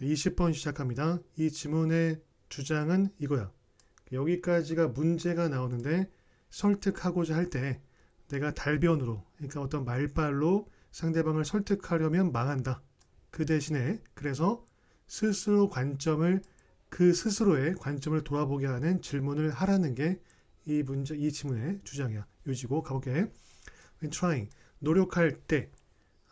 20번 시작합니다. 이 지문의 주장은 이거야. 여기까지가 문제가 나오는데 설득하고자 할 때 내가 달변으로, 그러니까 어떤 말발로 상대방을 설득하려면 망한다. 그 대신에 그래서 스스로 관점을 그 스스로의 관점을 돌아보게 하는 질문을 하라는 게 이 문제 이 지문의 주장이야. 요지고 가볼게. Trying 노력할 때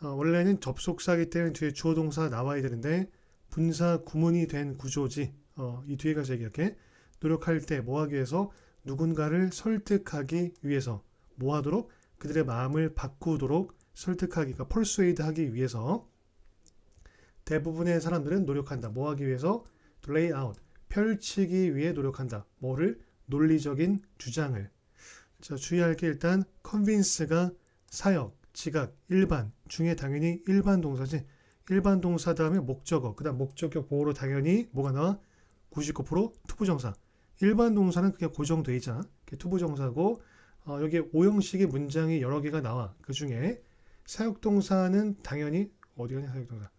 어, 원래는 접속사기 때문에 뒤에 주어 동사 나와야 되는데 분사 구문이 된 구조지. 어, 이 뒤에 가서 얘기할게. 노력할 때 뭐 하기 위해서 누군가를 설득하기 위해서 뭐 하도록 그들의 마음을 바꾸도록 설득하기, 그러니까 persuade 하기 위해서 대부분의 사람들은 노력한다. 뭐 하기 위해서 out 펼치기 위해 노력한다. 뭐를 논리적인 주장을. 자, 주의할 게 일단 convince가 사역, 지각, 일반 중에 당연히 일반 동사지. 일반 동사 다음에 목적어, 그 다음 목적격 보호로 당연히 뭐가 나와? 99% 투부정사. 일반 동사는 그게 고정돼 있잖아. 투부정사고 어, 여기 오형식의 문장이 여러 개가 나와. 그 중에 사역동사는 당연히 어디 가냐 사역동사.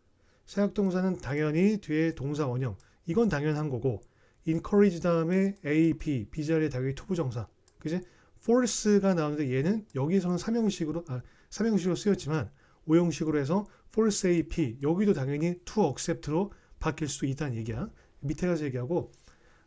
사역동사는 당연히 뒤에 동사 원형. 이건 당연한 거고 encourage 다음에 A, B, B 자리에 당연히 투부정사. 그지? force가 나오는데 얘는 여기서는 삼형식으로 아, 삼형식으로 쓰였지만 오형식으로 해서 force A, P 여기도 당연히 to accept로 바뀔 수 있다는 얘기야. 밑에 가서 얘기하고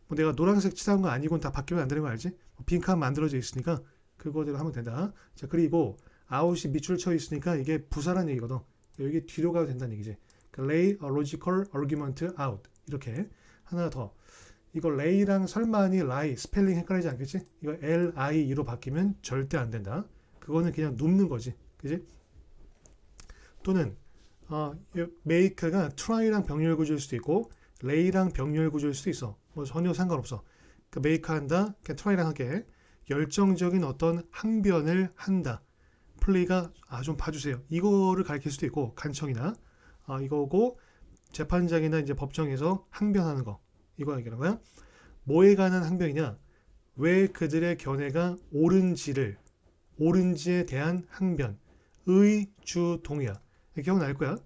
뭐 내가 노란색 칠한 거 아니고는 다 바뀌면 안 되는 거 알지? 뭐 빈칸 만들어져 있으니까 그거대로 하면 된다. 자 그리고 아웃이 밑줄 쳐 있으니까 이게 부사란 얘기거든. 여기 뒤로 가도 된다는 얘기지. 그러니까 lay a logical argument out 이렇게 하나 더. 이거 lay랑 설마니 lie 스펠링 헷갈리지 않겠지? 이거 l i e로 바뀌면 절대 안 된다. 그거는 그냥 눕는 거지, 그지? 또는 어, make가 try랑 병렬 구조일 수도 있고 lay랑 병렬 구조일 수도 있어. 뭐 전혀 상관없어. 그러니까 make 한다, 그냥 try랑 하게 열정적인 어떤 항변을 한다. 플레이가 아 좀 봐주세요. 이거를 가리킬 수도 있고 간청이나 아 이거고 재판장이나 이제 법정에서 항변하는 거 이거 얘기하는 거야. 뭐에 관한 항변이냐? 왜 그들의 견해가 옳은지를 옳은지에 대한 항변 의, 주, 동이야. 기억날 거야.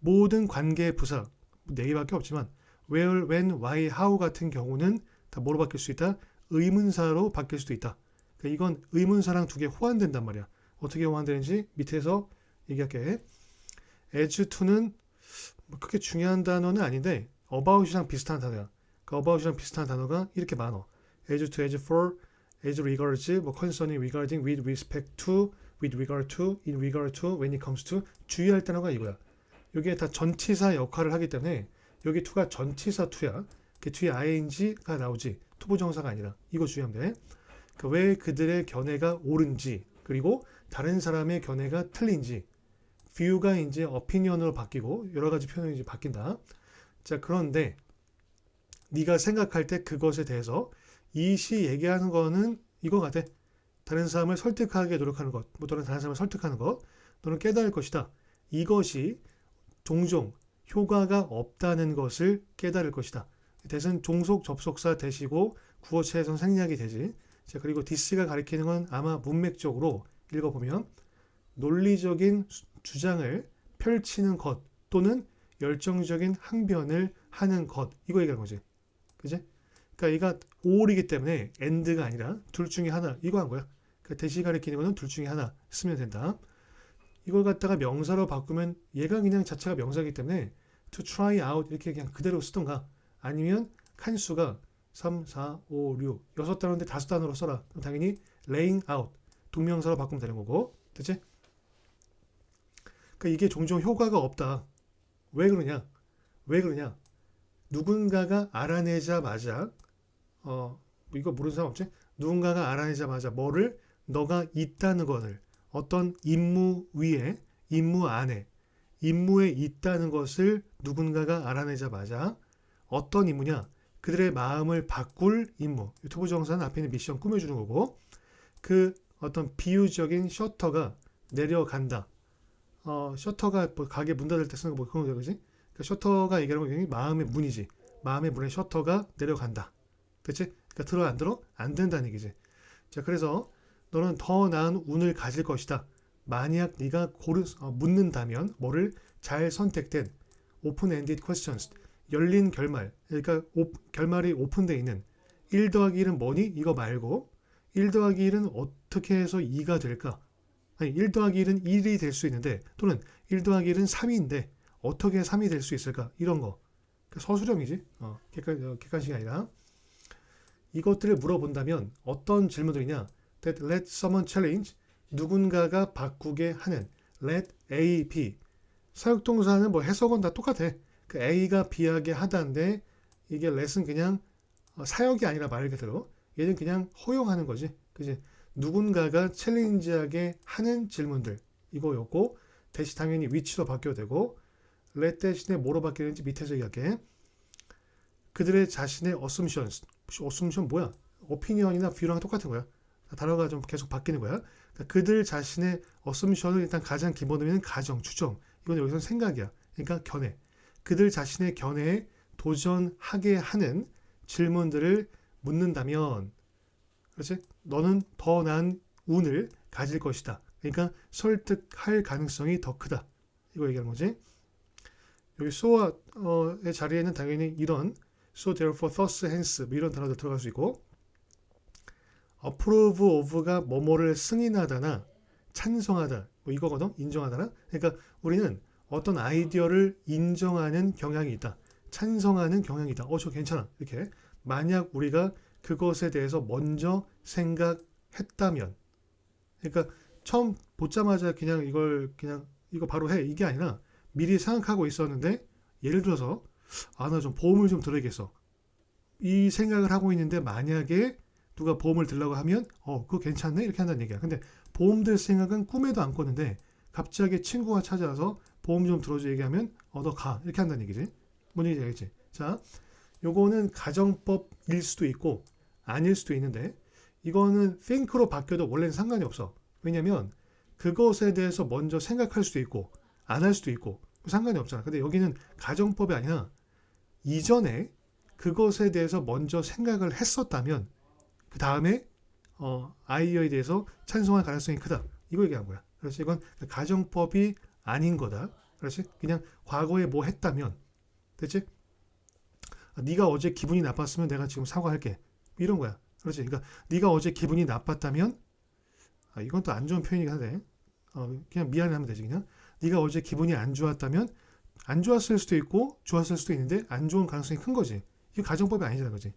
모든 관계 부사 네 개밖에 없지만 where, when, why, how 같은 경우는 다 뭐로 바뀔 수 있다? 의문사로 바뀔 수도 있다. 그러니까 이건 의문사랑 두 개 호환된단 말이야. 어떻게 호환되는지 밑에서 얘기할게. as to는 뭐 그렇게 중요한 단어는 아닌데 about이랑 비슷한 단어야. 그 about이랑 비슷한 단어가 이렇게 많어. as to, as for, as regards, 뭐 concerning, regarding, with respect to, with regard to, in regard to, when it comes to 주의할 단어가 이거야. 여기에 다 전치사 역할을 하기 때문에 여기 to가 전치사 to야. 그 뒤에 ing가 나오지. 투부정사가 아니라 이거 주의하면 돼. 그 왜 그들의 견해가 옳은지 그리고 다른 사람의 견해가 틀린지 view가 이제 opinion으로 바뀌고 여러 가지 표현이 이제 바뀐다. 자 그런데 네가 생각할 때 그것에 대해서 이 시 얘기하는 거는 이거 같아. 다른 사람을 설득하게 노력하는 것, 뭐 또는 다른 사람을 설득하는 것, 너는 깨달을 것이다. 이것이 종종 효과가 없다는 것을 깨달을 것이다. 대신 종속 접속사 되시고 구어체에선 생략이 되지. 자, 그리고 디스가 가리키는 건 아마 문맥적으로 읽어보면 논리적인 수- 주장을 펼치는 것 또는 열정적인 항변을 하는 것 이거 얘기하는 거지. 그지? 그러니까 얘가 올이기 때문에 end가 아니라 둘 중에 하나 이거 한 거야. 그러니까 대시 가리키는 둘 중에 하나 쓰면 된다. 이걸 갖다가 명사로 바꾸면 얘가 그냥 자체가 명사이기 때문에 to try out 이렇게 그냥 그대로 쓰던가 아니면 칸수가 3, 4, 5, 6 여섯 단어인데 다섯 단어로 써라. 그럼 당연히 laying out 동명사로 바꾸면 되는 거고 됐지? 그러니까 이게 종종 효과가 없다. 왜 그러냐? 왜 그러냐? 누군가가 알아내자마자 어 이거 모르는 사람 없지? 누군가가 알아내자마자 뭐를 너가 있다는 것을 어떤 임무 위에 임무 안에 임무에 있다는 것을 누군가가 알아내자마자 어떤 임무냐? 그들의 마음을 바꿀 임무. 유튜브 정사는 앞에 있는 미션 꾸며주는 거고 그 어떤 비유적인 셔터가 내려간다. 어, 셔터가 뭐 가게 문 닫을 때 쓰는 거 뭐 그런 거 그지? 그 셔터가 얘기하는 건 마음의 문이지. 마음의 문에 셔터가 내려간다. 그치? 그러니까 들어 안 들어? 안 된다는 얘기지. 자, 그래서 너는 더 나은 운을 가질 것이다. 만약 네가 고르 어, 묻는다면 뭐를 잘 선택된 open-ended questions 열린 결말 그러니까 오- 결말이 오픈되어 있는 1 더하기 1은 뭐니? 이거 말고 1 더하기 1은 어떻게 해서 2가 될까? 아니 1 더하기 1은 1이 될 수 있는데 또는 1 더하기 1은 3인데 어떻게 3이 될 수 있을까? 이런 거 그러니까 서술형이지 어, 객관, 어, 객관식이 아니라 이것들을 물어본다면 어떤 질문들이냐? That let someone challenge 누군가가 바꾸게 하는 let A, B 사역동사는 뭐 해석은 다 똑같아. 그 A가 B하게 하다인데 이게 let은 그냥 어, 사역이 아니라 말 그대로 얘는 그냥 허용하는 거지. 그지? 누군가가 챌린지하게 하는 질문들 이거였고 대신 당연히 위치도 바뀌어야 되고 let 대신에 뭐로 바뀌는지 밑에서 이야기해. 그들의 자신의 assumptions assumption 뭐야 opinion이나 view랑 똑같은 거야 단어가 좀 계속 바뀌는 거야 그러니까 그들 자신의 assumption은 일단 가장 기본 의미는 가정, 추정 이건 여기서 생각이야 그러니까 견해 그들 자신의 견해에 도전하게 하는 질문들을 묻는다면 그렇지? 너는 더 나은 운을 가질 것이다. 그러니까 설득할 가능성이 더 크다. 이거 얘기하는 거지. 여기 so의 자리에는 당연히 이런 so therefore thus hence 뭐 이런 단어도 들어갈 수 있고 approve of가 뭐뭐를 승인하다나 찬성하다 뭐 이거거든? 인정하다나? 그러니까 우리는 어떤 아이디어를 인정하는 경향이 있다 찬성하는 경향이 있다. 어 저 괜찮아. 이렇게 만약 우리가 그것에 대해서 먼저 생각했다면 그러니까 처음 보자마자 그냥 이걸 그냥 이거 바로 해. 이게 아니라 미리 생각하고 있었는데 예를 들어서 아 나 좀 보험을 좀 들어야겠어. 이 생각을 하고 있는데 만약에 누가 보험을 들라고 하면 어 그거 괜찮네? 이렇게 한다는 얘기야. 근데 보험 들 생각은 꿈에도 안 꿨는데 갑자기 친구가 찾아와서 보험 좀 들어줘 얘기하면 어 너 가. 이렇게 한다는 얘기지. 뭔 얘기인지 알겠지? 자 요거는 가정법일 수도 있고 아닐 수도 있는데 이거는 think로 바뀌어도 원래는 상관이 없어. 왜냐면 그것에 대해서 먼저 생각할 수도 있고 안 할 수도 있고 상관이 없잖아. 근데 여기는 가정법이 아니라 이전에 그것에 대해서 먼저 생각을 했었다면 그 다음에 어, 아이디어에 대해서 찬성할 가능성이 크다. 이거 얘기한 거야. 그래서 이건 가정법이 아닌 거다. 그렇지? 그냥 과거에 뭐 했다면 됐지? 아, 네가 어제 기분이 나빴으면 내가 지금 사과할게. 이런 거야. 그렇지? 그러니까 네가 어제 기분이 나빴다면 아, 이건 또 안 좋은 표현이긴 한데 어, 그냥 미안해 하면 되지 그냥 네가 어제 기분이 안 좋았다면 안 좋았을 수도 있고 좋았을 수도 있는데 안 좋은 가능성이 큰 거지. 이게 가정법이 아니잖아, 그지?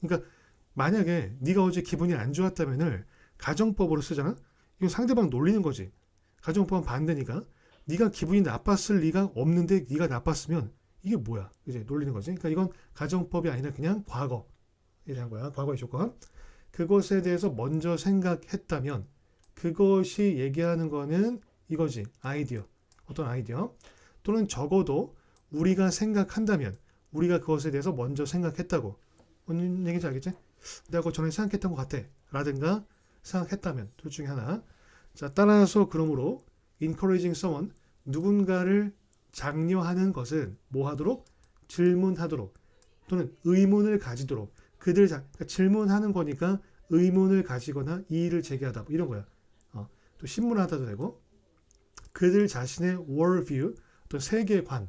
그러니까 만약에 네가 어제 기분이 안 좋았다면을 가정법으로 쓰잖아. 이거 상대방 놀리는 거지. 가정법은 반대니까 네가 기분이 나빴을 리가 없는데 네가 나빴으면 이게 뭐야? 이제 놀리는 거지. 그러니까 이건 가정법이 아니라 그냥 과거 이런 거야. 과거의 조건. 그것에 대해서 먼저 생각했다면 그것이 얘기하는 거는 이거지. 아이디어. 어떤 아이디어. 또는 적어도 우리가 생각한다면 우리가 그것에 대해서 먼저 생각했다고. 뭔 얘기인지 알겠지? 내가 그거 전에 생각했던 것 같아. 라든가 생각했다면 둘 중에 하나. 자, 따라서 그러므로 encouraging someone 누군가를 장려하는 것은 뭐 하도록 질문하도록 또는 의문을 가지도록 그들 자, 그러니까 질문하는 거니까 의문을 가지거나 이의를 제기하다 뭐 이런 거야. 어, 또 신문하다도 되고 그들 자신의 worldview 또 세계관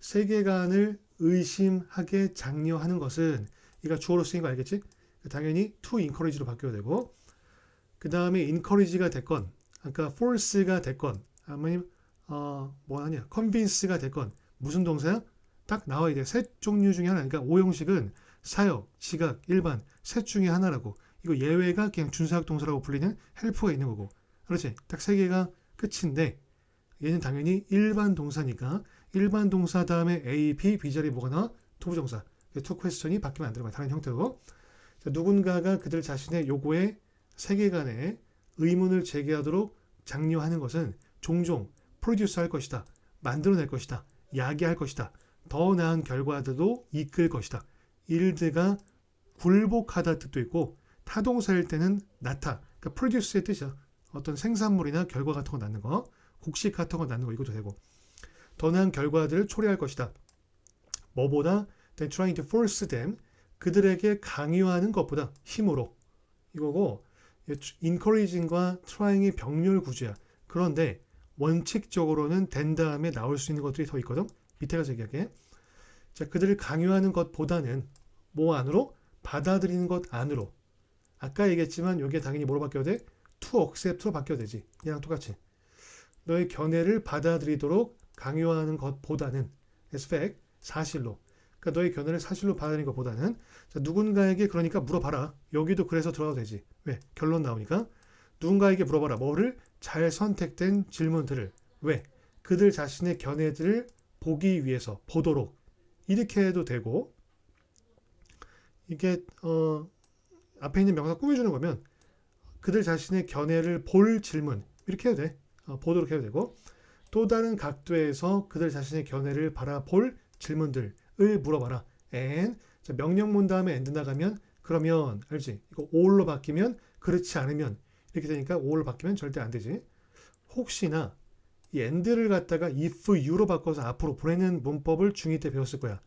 세계관을 의심하게 장려하는 것은 이가 주어로 쓰인 거 알겠지? 당연히 to encourage로 바뀌어야 되고 그 다음에 encourage가 됐건 아까 force가 됐건 아니면 어, 뭐 하냐 convince가 됐건 무슨 동사야? 딱 나와야 돼. 셋 종류 중에 하나. 그러니까 오형식은 사역, 지각, 일반 셋 중에 하나라고. 이거 예외가 그냥 준사역 동사라고 불리는 help가 있는 거고. 그렇지? 딱 세 개가 끝인데 얘는 당연히 일반 동사니까 일반 동사 다음에 A, B, B 자리 나와? 투부정사. 투 퀘스천이 바뀌면 안 거야. 다른 형태로. 자, 누군가가 그들 자신의 요구에 세계관에 의문을 제기하도록 장려하는 것은 종종 프로듀스 할 것이다. 만들어낼 것이다. 야기할 것이다. 더 나은 결과들도 이끌 것이다. 일드가 굴복하다 뜻도 있고 타동사일 때는 나타. 그러니까 프로듀스의 뜻이야. 어떤 생산물이나 결과 같은 거 낳는 거. 곡식 거 낳는 거 이것도 되고. 더 나은 결과들을 초래할 것이다. 뭐보다 than trying to force them 그들에게 강요하는 것보다 힘으로 이거고 encouraging과 trying이 병렬 구조야. 그런데 원칙적으로는 된 다음에 나올 수 있는 것들이 더 있거든. 밑에 가서 얘기할게. 자, 그들을 강요하는 것보다는 뭐 안으로? 받아들이는 것 안으로. 아까 얘기했지만 여기에 당연히 뭐로 바뀌어야 돼? to accept로 바뀌어야 되지. 얘랑 똑같이. 너의 견해를 받아들이도록 강요하는 것보다는 as fact, 사실로. 그러니까 너의 견해를 사실로 받아들이는 것보다는 자, 누군가에게 그러니까 물어봐라. 여기도 그래서 들어가도 되지. 왜? 결론 나오니까. 누군가에게 물어봐라. 뭐를? 잘 선택된 질문들을. 왜? 그들 자신의 견해들을 보기 위해서 보도록 이렇게 해도 되고 이게 어 앞에 있는 명사 꾸며주는 거면 그들 자신의 견해를 볼 질문 이렇게 해도 돼 어, 보도록 해도 되고 또 다른 각도에서 그들 자신의 견해를 바라볼 질문들을 물어봐라 and 자, 명령문 다음에 and 나가면 그러면 알지 이거 all로 바뀌면 그렇지 않으면 이렇게 되니까 all로 바뀌면 절대 안 되지 혹시나 이 and를 갖다가 if you로 바꿔서 앞으로 보내는 문법을 중2 때 배웠을 거야.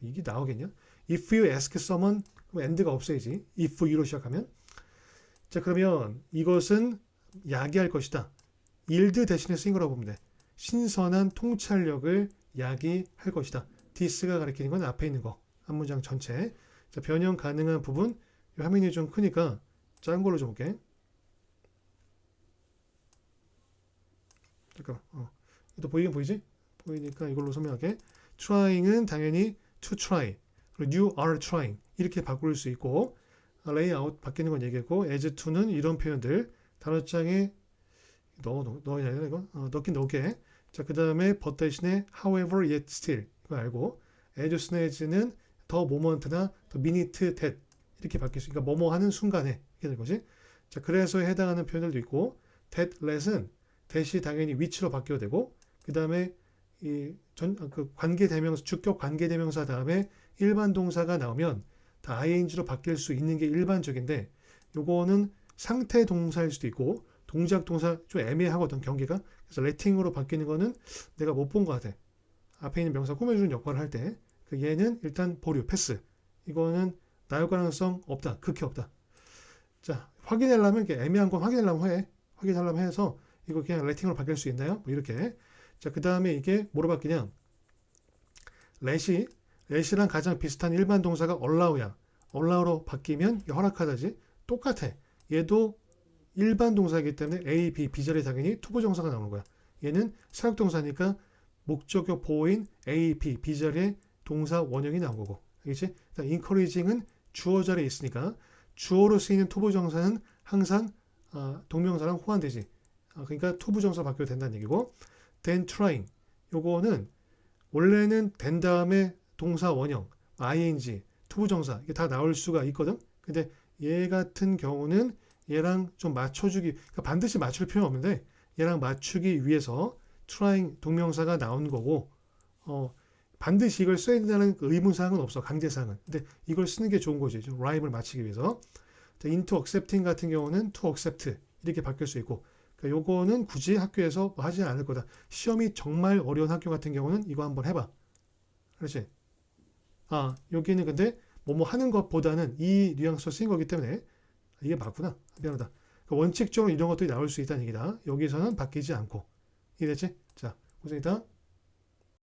이게 나오겠냐? if you ask someone 그럼 and가 없어야지. if you로 시작하면 자 그러면 이것은 야기할 것이다. Yield 대신에 쓰인 거라고 돼. 신선한 통찰력을 야기할 것이다. this가 가리키는 건 앞에 있는 거. 한 문장 전체. 자, 변형 가능한 부분 이 화면이 좀 크니까 작은 걸로 좀 볼게. 잠깐만. 어. 또 보이긴 보이지? 보이니까 이걸로 설명할게. trying은 당연히 to try. 그리고 you are trying. 이렇게 바꿀 수 있고 layout 바뀌는 건 얘기했고 as to는 이런 표현들 단어장에 넣어 넣- 넣어야 되나 이거? 어, 넣긴 넣게. 자, 그 다음에 but 대신에 however yet still 이거 알고 as soon as는 더 moment나 더 minute that 이렇게 바뀔 수 그러니까 뭐뭐 하는 순간에 이렇게 될 거지. 자, 그래서 해당하는 표현들도 있고 that let은 대시 당연히 위치로 바뀌어야 되고 그 다음에 이전그 관계 대명사 주격 관계 대명사 다음에 일반 동사가 나오면 다 ing로 바뀔 수 있는 게 일반적인데 요거는 상태 동사일 수도 있고 동작 동사 좀 애매하거든 경계가 그래서 레팅으로 바뀌는 거는 내가 못 본 것 같아 앞에 있는 명사 꾸며주는 역할을 할 때 그 얘는 일단 보류 패스 이거는 나올 가능성 없다 극히 없다 자 확인하려면 이렇게 애매한 건 확인하려면 해 확인하려면 해서 이거 그냥 레팅으로 바뀔 수 있나요? 뭐 이렇게. 자, 그 다음에 이게 뭐로 바뀌냐? 렛이, 렛이랑 가장 비슷한 일반 동사가 allow야. allow로 바뀌면 허락하다지. 똑같아. 얘도 일반 동사이기 때문에 A, B, B자리에 당연히 투부 정사가 나오는 거야. 얘는 사역 동사니까 목적어 보호인 A, B, B자리에 동사 원형이 나온 거고. 알겠지? encouraging은 주어 자리에 있으니까 주어로 쓰이는 투부 정사는 항상 아, 동명사랑 호환되지. 아, 그러니까 투부 정사 바뀌어도 된다는 얘기고 then trying 요거는 원래는 된 다음에 동사 원형 ing 투부 정사 이게 다 나올 수가 있거든 근데 얘 같은 경우는 얘랑 좀 맞춰주기 그러니까 반드시 맞출 필요는 없는데 얘랑 맞추기 위해서 trying 동명사가 나온 거고 어 반드시 이걸 써야 된다는 그 의무사항은 없어 강제사항은 근데 이걸 쓰는 게 좋은 거지 좀 라임을 맞추기 위해서 자, into accepting 같은 경우는 to accept 이렇게 바뀔 수 있고 그러니까 요거는 굳이 학교에서 뭐 하지 않을 거다. 시험이 정말 어려운 학교 같은 경우는 이거 한번 해봐. 그렇지? 아, 여기는 근데 뭐뭐 하는 것보다는 이 뉘앙스로 쓰인 거기 때문에 이게 맞구나. 미안하다. 그러니까 원칙적으로 이런 것들이 나올 수 있다는 얘기다. 여기서는 바뀌지 않고. 이해됐지? 자, 고생했다.